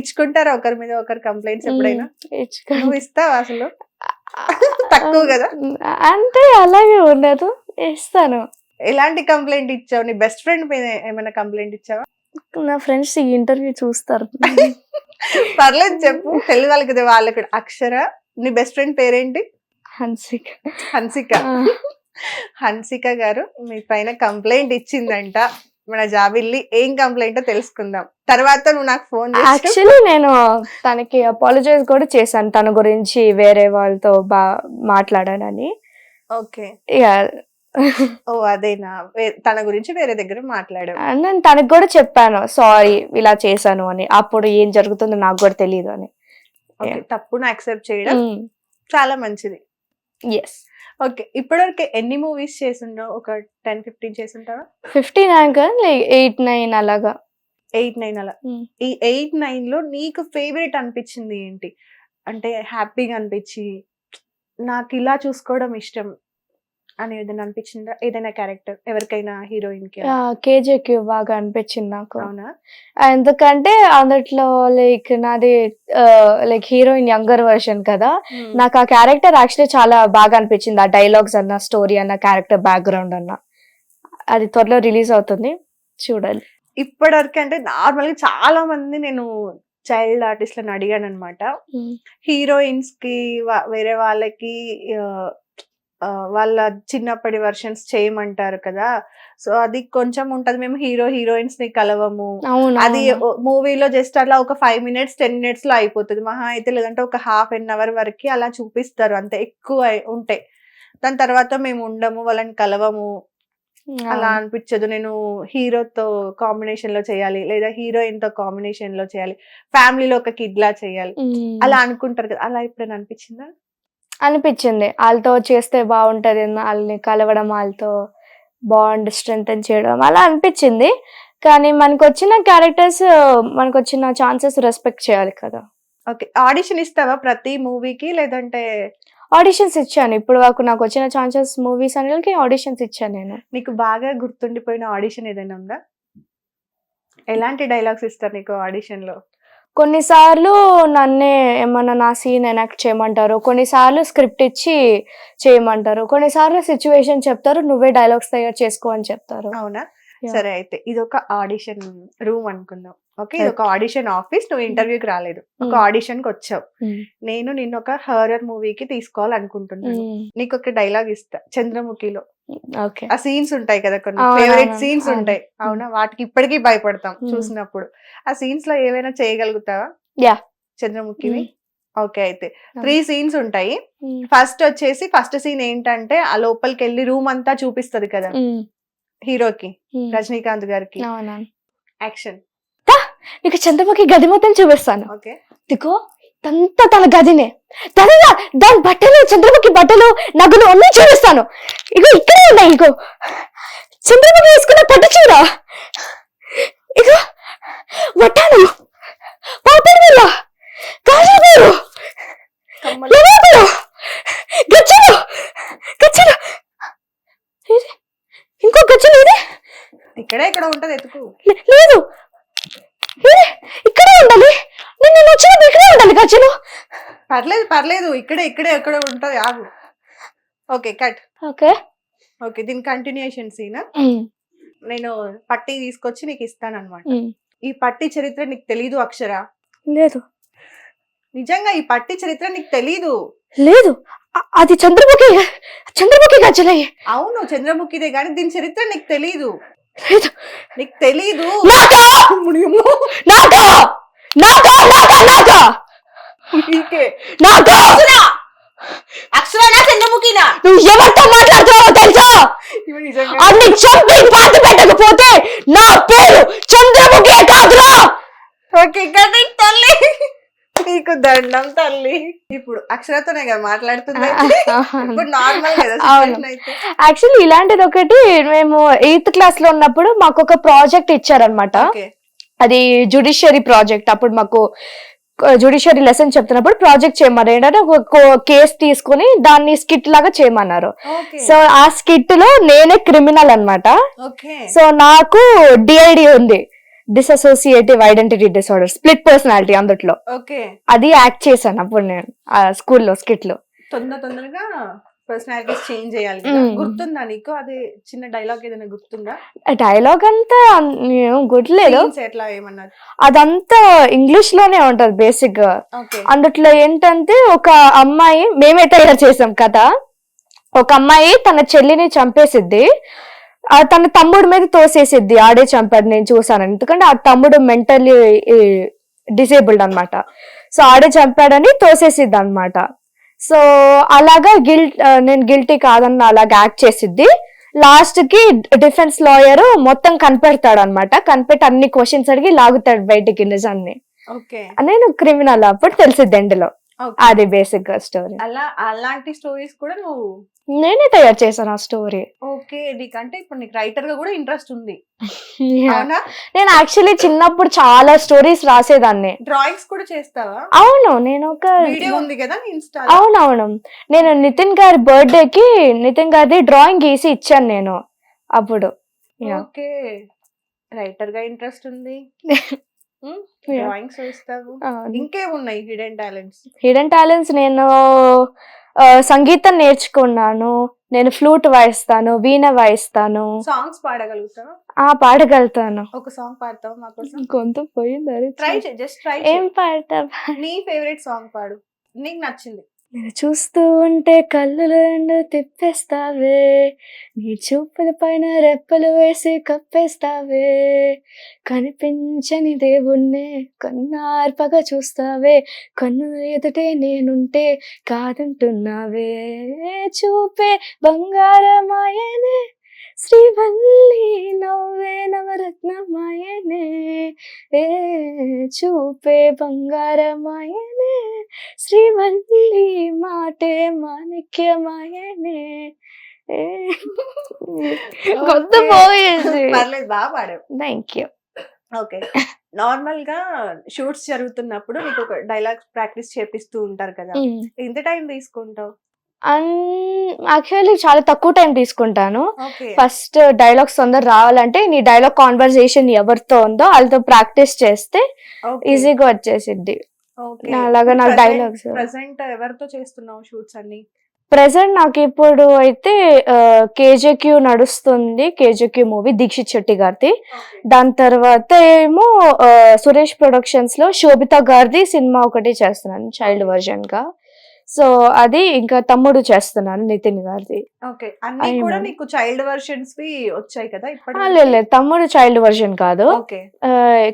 ఇచ్చుకుంటారా ఒకరి మీద ఒకరు కంప్లైంట్స్ ఎప్పుడైనా? నువ్వు ఇస్తావా అసలు? తక్కువ కదా? అంటే అలాగే ఉండదు ఇస్తాను. ఎలాంటి కంప్లైంట్ ఇచ్చావు? నీ బెస్ట్ ఫ్రెండ్ మీద ఏమైనా కంప్లైంట్ ఇచ్చావా? నా ఫ్రెండ్స్ ఈ ఇంటర్వ్యూ చూస్తారు. పర్లేదు చెప్పు. తెలుగు వాళ్ళకి వాళ్ళకి కూడా. అక్షర నీ బెస్ట్ ఫ్రెండ్ పేరేంటి? హన్సిక. హన్సిక. హన్సిక గారు మీ పైన కంప్లైంట్ ఇచ్చిందంట. మన జాబిల్లి ఏం కంప్లైంట్ తెలుసుకుందాం. తర్వాత నువ్వు నాకు ఫోన్ యాక్చువల్లీ నేను తనకి అపాలజైజ్ కూడా చేశాను. తన గురించి వేరే వాళ్ళతో బా మాట్లాడానని. ఓకే. ఓ అదేనా? తన గురించి వేరే దగ్గర మాట్లాడావు. నేను తనకి కూడా చెప్పాను సారీ ఇలా చేశాను అని. అప్పుడు ఏం జరుగుతుందో నాకు కూడా తెలియదు అని. తప్పును యాక్సెప్ట్ చేయడం చాలా మంచిది. Yes okay. ఇప్పటివరకు ఎన్ని మూవీస్ చేసిండో ఒక ten fifteen చేసింటావా? Fifteen anchor like eight nine అలాగా. ఎయిట్ నైన్ అలా. Hmm. ఈ ఎయిట్ నైన్లో నీకు ఫేవరెట్ అనిపించింది ఏంటి? అంటే హ్యాపీగా అనిపించి నాకు ఇలా చూసుకోవడం ఇష్టం. అని ఏదైనా అనిపించిందా? ఏదైనా క్యారెక్టర్? ఎవరికైనా హీరోయిన్కి కేజేకి బాగా అనిపించింది నాకు. అవునా? ఎందుకంటే అందులో లైక్ నాది లైక్ హీరోయిన్ యంగర్ వర్షన్ కదా. నాకు ఆ క్యారెక్టర్ యాక్చువల్లీ చాలా బాగా అనిపించింది. ఆ డైలాగ్స్ అన్న స్టోరీ అన్న క్యారెక్టర్ బ్యాక్గ్రౌండ్ అన్న. అది త్వరలో రిలీజ్ అవుతుంది. చూడాలి. ఇప్పటివరకు అంటే నార్మల్గా చాలా మంది నేను చైల్డ్ ఆర్టిస్ట్లను అడిగాను అనమాట హీరోయిన్స్కి వేరే వాళ్ళకి వాళ్ళ చిన్నప్పటి వర్షన్స్ చేయమంటారు కదా. సో అది కొంచెం ఉంటది. మేము హీరో హీరోయిన్స్ని కలవము అది. మూవీలో జస్ట్ అట్లా ఒక ఫైవ్ మినిట్స్ టెన్ మినిట్స్లో అయిపోతుంది. మహా అయితే లేదంటే ఒక హాఫ్ అన్ అవర్ వరకు అలా చూపిస్తారు. అంతే ఎక్కువ ఉంటాయి దాని తర్వాత మేము ఉండము వాళ్ళని కలవము. అలా. అనిపించదు. నేను హీరోతో కాంబినేషన్లో చేయాలి లేదా హీరోయిన్తో కాంబినేషన్లో చేయాలి. ఫ్యామిలీలో ఒక కిడ్ లా చేయాలి. అలా అనుకుంటారు కదా. అలా ఎప్పుడైనా అనిపించిందా? అనిపించింది. వాళ్ళతో చేస్తే బాగుంటది వాళ్ళని కలవడం వాళ్ళతో బాండ్ స్ట్రెంగ్ చేయడం అలా అనిపించింది. కానీ మనకు వచ్చిన క్యారెక్టర్స్ మనకు వచ్చిన ఛాన్సెస్ రెస్పెక్ట్ చేయాలి కదా. ఓకే. ఆడిషన్ ఇస్తావా ప్రతి మూవీకి? లేదంటే ఆడిషన్స్ ఇచ్చాను. ఇప్పుడు వరకు నాకు వచ్చిన ఛాన్సెస్ మూవీస్ అన్నిటికి ఆడిషన్స్ ఇచ్చాను నేను. నీకు బాగా గుర్తుండిపోయిన ఆడిషన్ ఏదైనా ఉందా? ఎలాంటి డైలాగ్స్ ఇస్తారు నీకు ఆడిషన్లో? కొన్నిసార్లు నన్నే ఏమన్నా నా సీన్ ఎనాక్ట్ చేయమంటారు కొన్నిసార్లు స్క్రిప్ట్ ఇచ్చి చేయమంటారు కొన్నిసార్లు సిచ్యువేషన్ చెప్తారు నువ్వే డైలాగ్స్ తయారు చేసుకో అని చెప్తారు. అవునా. సరే అయితే ఇది ఒక ఆడిషన్ రూమ్ అనుకుందాం. ఓకే ఇది ఒక ఆడిషన్ ఆఫీస్ నువ్వు ఇంటర్వ్యూకి రాలేదు. ఒక. ఆడిషన్కి వచ్చావు. నేను నిన్ను ఒక హర్రర్ మూవీకి తీసుకోవాలనుకుంటున్నాను. నీకు ఒక డైలాగ్ ఇస్తా. చంద్రముఖిలో. ఆ సీన్స్ ఉంటాయి కదా కొన్ని ఫేవరెట్ సీన్స్. ఉంటాయి. అవునా? వాటికి ఇప్పటికీ భయపడతాం. చూసినప్పుడు. ఆ సీన్స్లో ఏమైనా చేయగలుగుతావా. చంద్రముఖివి Mm. ఓకే అయితే. త్రీ సీన్స్ ఉంటాయి. ఫస్ట్ వచ్చేసి ఫస్ట్ సీన్ ఏంటంటే ఆ లోపలికి వెళ్ళి రూమ్ అంతా చూపిస్తది కదా హీరోకి రజనీకాంత్ గారికి. యాక్షన్. నీకు చంద్రముఖి గది మొత్తం చూపిస్తాను. ఓకే. దిగో ఇదంతా తన గదినే. తనగా దాని బట్టలు చంద్రముఖి బట్టలు నగలు అన్ని చూపిస్తాను. ఇగో ఇక్కడే ఉన్నాయి ఇగో. చంద్రముఖి వేసుకున్న పట్టు చీర. ఇగో వట్టాను పాపడి గచ్చలు. గచ్చలు. ఇది ఇంకో గచ్చలు ఇది ఇక్కడే ఇక్కడ ఉంటది ఎతుకు. లే- లేదు ఇది ఇక్కడే ఉండాలి నేను నేను వచ్చినప్పుడు గచ్చలు పర్లేదు పర్లేదు. ఇక్కడే ఇక్కడే ఎక్కడ ఉంటది. ఆగు. Okay cut. ఓకే. ఓకే దీని కంటిన్యూషన్ సీన్ నేను పట్టి తీసుకొచ్చి నీకు ఇస్తాను అనమాట ఈ పట్టి చరిత్ర నీకు తెలీదు అక్షర? లేదు. నిజంగా ఈ పట్టి చరిత్ర నీకు తెలీదు? లేదు. అది చంద్రముఖి చంద్రముఖి గజ్జలే అవును చంద్రముఖిదే కానీ దీని చరిత్ర నీకు తెలీదు. లేదు. నీకు తెలీదు. నాకా? నాకా నాకా నాకా? నీకే నాకా అక్షరనా చంద్రముఖినా? నువ్వు ఎవరితో మాట్లాడుతున్నావో తెలుసా? అన్ని చంపి పాతి పెట్టకపోతే నా పేరు చంద్రముఖి కాదురా! ఓకే కానీ తల్లి. నీకు దండం తల్లి. ఇప్పుడు అక్షరతోనే కదా మాట్లాడుతుంది ఇప్పుడు నార్మల్ కదా యాక్చువల్లీ ఇలాంటిది ఒకటి మేము ఎయిత్ క్లాస్లో ఉన్నప్పుడు మాకు ఒక ప్రాజెక్ట్ ఇచ్చారనమాట అది జుడిషియరీ ప్రాజెక్ట్ అప్పుడు మాకు జుడిషియరీ లెసన్ చెప్తున్నప్పుడు ప్రాజెక్ట్ చేయమన్నారు ఏంటంటే ఒక కేసు తీసుకుని దాన్ని స్కిట్ లాగా చేయమన్నారు. సో ఆ స్కిట్లో నేనే క్రిమినల్ అన్నమాట. ఓకే. సో నాకు డిఐడి ఉంది. Dissociative identity disorder split personality అందుట్లో. ఓకే. అది యాక్ట్ చేశాను అప్పుడు నేను ఆ స్కూల్లో స్కిట్లో. తొందర తొందరగా పర్సనాలిటీస్ చేంజ్ చేయాలి కదా. గుర్తుందా నీకు? అది చిన్న డైలాగ్ ఏదైనా గుర్తుందా? డైలాగ్ అంతా గుర్తులేదు. ఎట్లా ఏమన్నా? అదంతా ఇంగ్లీష్లోనే ఉంటది బేసిక్గా అందుట్లో ఏంటంటే ఒక అమ్మాయి మేమే తయారు చేసాం కథ. ఒక అమ్మాయి తన చెల్లిని చంపేసిద్ది. తన తమ్ముడి మీద తోసేసిద్ది. ఆడే చంపాడు నేను చూసాను ఎందుకంటే ఆ తమ్ముడు మెంటల్లీ డిసేబుల్డ్ అన్నమాట. సో ఆడే చంపాడని తోసేసిద్ది అనమాట సో అలాగా గిల్ట్ నేను గిల్టీ కాదన్న అలాగా యాక్ట్ చేసిద్ది. లాస్ట్కి డిఫెన్స్ లాయర్ మొత్తం కనిపెడతాడు అనమాట కనిపెట్టి అన్ని క్వశ్చన్స్ అడిగి లాగుతాడు బయటికి నిజాన్ని. ఓకే. నేను క్రిమినల్ అప్పుడు తెలిసిద్ది ఎండ్లో అది బేసిక్గా స్టోరీ. అలా అలాంటి స్టోరీస్ కూడా నువ్వు నేనే తయారు చేశాను ఆ స్టోరీ. ఓకే నీకంటే ఇప్పుడు నీకు రైటర్గా కూడా ఇంట్రెస్ట్ ఉంది. అవునా? నేను యాక్చువల్లీ చిన్నప్పుడు చాలా స్టోరీస్ రాసేదాన్ని. డ్రాయింగ్స్ కూడా చేస్తావా? అవును నేను ఒక వీడియో ఉంది కదా ఇన్స్టా అవునవును. నేను నితిన్ గారి బర్త్డే కి నితిన్ గారిది డ్రాయింగ్ గీసి ఇచ్చాను నేను అప్పుడు. ఓకే. రైటర్గా ఇంట్రెస్ట్ ఉంది. డ్రాయింగ్స్ వేస్తావు? ఇంకే ఉన్నాయి హిడెన్ టాలెంట్స్? హిడెన్ టాలెంట్స్ నేను సంగీతం నేర్చుకున్నాను. నేను ఫ్లూట్ వాయిస్తాను వీణ వాయిస్తాను. సాంగ్స్ పాడగలుగుతావా? ఆ పాడగలుగుతాను. ఒక సాంగ్ పాడతావా మా కోసం? గొంతు పోయింది ట్రై జస్ట్ ట్రై ఏం పాడతా నీ ఫేవరెట్ సాంగ్ పాడు. నీకు నచ్చింది. నేను చూస్తూ ఉంటే కళ్ళు రెండు తిప్పేస్తావే. నీ చూపుల పైన రెప్పలు వేసి కప్పేస్తావే. కనిపించని దేవుణ్ణే కన్నార్పగా చూస్తావే. కన్ను ఎదుటే నేనుంటే కాదంటున్నావే. చూపే బంగారమాయనే శ్రీవల్లి నవ్వే నవరత్నమాయనే. ఏ చూపే బంగారమాయనే శ్రీవల్లి మాటే మాణిక్యమాయనే. గొంతు పోయింది పర్లేదు బాగా పాడావు. Thank you. ఓకే. నార్మల్గా షూట్స్ జరుగుతున్నప్పుడు నీకు ఒక డైలాగ్ ప్రాక్టీస్ చేపిస్తూ ఉంటారు కదా. ఎంత టైం తీసుకుంటావు? యాక్చువల్లీ చాలా తక్కువ టైం తీసుకుంటాను. ఫస్ట్ డైలాగ్స్ తొందర రావాలంటే నీ డైలాగ్ కాన్వర్సేషన్ ఎవరితో ఉందో వాళ్ళతో ప్రాక్టీస్ చేస్తే ఈజీగా వచ్చేసిద్ది. అలాగా నాకు డైలాగ్స్ ప్రెసెంట్ ఎవరితో చేస్తున్నావు షూట్స్ అన్ని? ప్రెసెంట్ నాకు ఇప్పుడు అయితే కేజేక్యూ నడుస్తుంది కేజేక్యూ మూవీ దీక్షిత్ శెట్టి గారిది. దాని తర్వాత ఏమో సురేష్ ప్రొడక్షన్స్లో శోభిత గారిది సినిమా ఒకటి చేస్తున్నాను చైల్డ్ వర్జన్గా. సో అది ఇంకా తమ్ముడు చేస్తున్నాను నితిన్ గారిది. ఓకే. అన్ని. కూడా నీకు చైల్డ్ వర్షన్స్ వి వచ్చాయి కదా లేదు లేదు, తమ్ముడు చైల్డ్ వర్జన్ కాదు. ఓకే.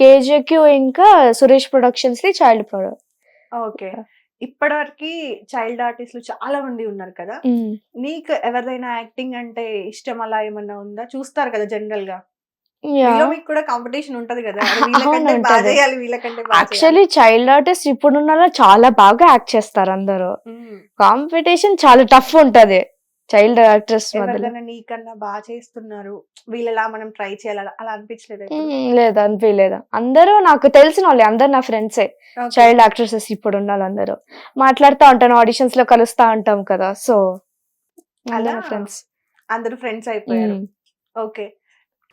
కేజేక్యూ ఇంకా Suresh productions the child product okay. ఇప్పటివరకు చైల్డ్ ఆర్టిస్టులు చాలా మంది ఉన్నారు కదా. నీకు ఎవరిదైనా యాక్టింగ్ అంటే ఇష్టం అలా ఏమన్నా ఉందా? చూస్తారు కదా జనరల్గా మీకు కూడా కాంపిటీషన్ ఉంటది కదా. వీళ్ళకంటే బాగా. చేయాలి యాక్చువల్లీ చైల్డ్ ఆర్టిస్ట్ ఇప్పుడున్న చాలా బాగా యాక్ట్ చేస్తారు అందరూ. కాంపిటీషన్ చాలా టఫ్ ఉంటది చైల్డ్ యాక్ట్రెస్ నీకన్నా బాగా చేస్తున్నారు? వీళ్ళలా మనం ట్రై చేయాలి అలా- అనిపించలేదు లేదు అనిపించలేదు. అందరూ నాకు తెలిసిన వాళ్ళే అందరు నా ఫ్రెండ్సే చైల్డ్ యాక్ట్రెసెస్ ఇప్పుడు ఉన్న వాళ్ళందరూ మాట్లాడుతూ ఉంటాను ఆడిషన్స్లో కలుస్తా ఉంటాం కదా సో అలా? ఫ్రెండ్స్ అందరూ ఫ్రెండ్స్ అయిపోయారు. ఓకే.